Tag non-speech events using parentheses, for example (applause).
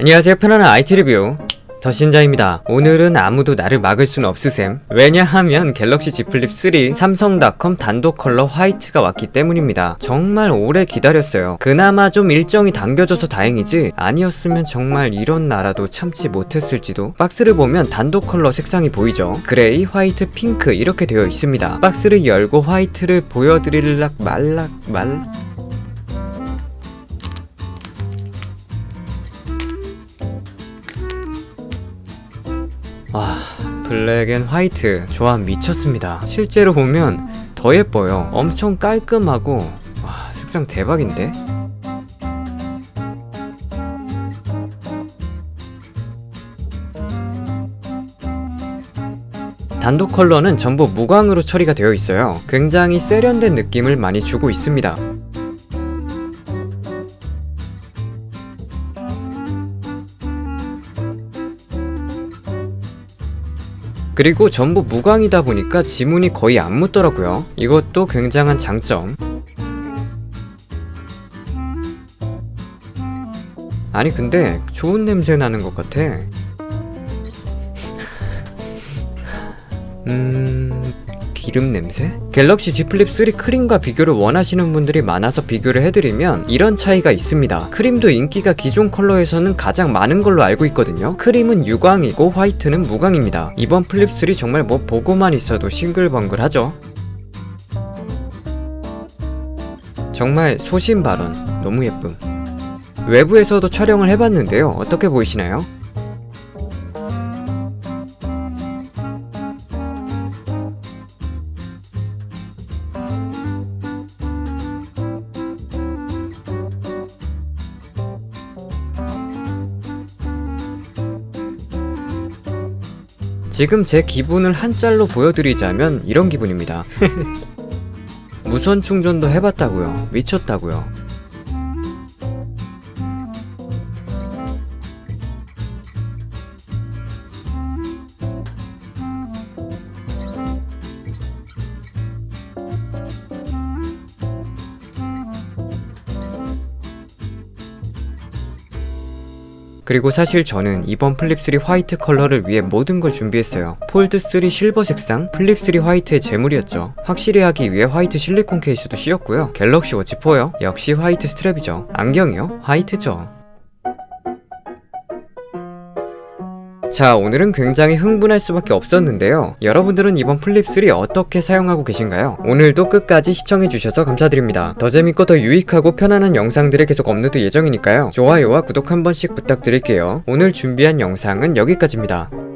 안녕하세요 편안한 IT 리뷰 더신자입니다. 오늘은 아무도 나를 막을 수는 없으셈. 왜냐하면 갤럭시 Z 플립 3 삼성닷컴 단독 컬러 화이트가 왔기 때문입니다. 정말 오래 기다렸어요. 그나마 좀 일정이 당겨져서 다행이지 아니었으면 정말 이런 나라도 참지 못했을지도. 박스를 보면 단독 컬러 색상이 보이죠. 그레이, 화이트, 핑크 이렇게 되어 있습니다. 박스를 열고 화이트를 보여드릴락 말락 말 와 블랙 앤 화이트 조합 미쳤습니다. 실제로 보면 더 예뻐요. 엄청 깔끔하고 와 색상 대박인데? 단독 컬러는 전부 무광으로 처리가 되어 있어요. 굉장히 세련된 느낌을 많이 주고 있습니다 그리고 전부 무광이다 보니까 지문이 거의 안 묻더라고요. 이것도 굉장한 장점. 아니 근데 좋은 냄새 나는 것 같아. 음... 기름 냄새? 갤럭시 Z 플립 3 크림과 비교를 원하시는 분들이 많아서 비교를 해드리면 이런 차이가 있습니다. 크림도 인기가 기존 컬러에서는 가장 많은 걸로 알고 있거든요. 크림은 유광이고 화이트는 무광입니다. 이번 플립 3 정말 뭐 보고만 있어도 싱글벙글하죠. 정말 소신 발언 너무 예쁨. 외부에서도 촬영을 해봤는데요. 어떻게 보이시나요? 지금 제 기분을 한 짤로 보여드리자면 이런 기분입니다. (laughs) 무선 충전도 해봤다고요. 미쳤다고요. 그리고 사실 저는 이번 플립3 화이트 컬러를 위해 모든 걸 준비했어요. 폴드3 실버 색상, 플립3 화이트의 재물이었죠. 확실히 하기 위해 화이트 실리콘 케이스도 씌웠고요. 갤럭시 워치 4요. 역시 화이트 스트랩이죠. 안경이요? 화이트죠. 자, 오늘은 굉장히 흥분할 수밖에 없었는데요. 여러분들은 이번 플립3 어떻게 사용하고 계신가요? 오늘도 끝까지 시청해주셔서 감사드립니다. 더 재밌고 더 유익하고 편안한 영상들을 계속 업로드 예정이니까요. 좋아요와 구독 한 번씩 부탁드릴게요. 오늘 준비한 영상은 여기까지입니다.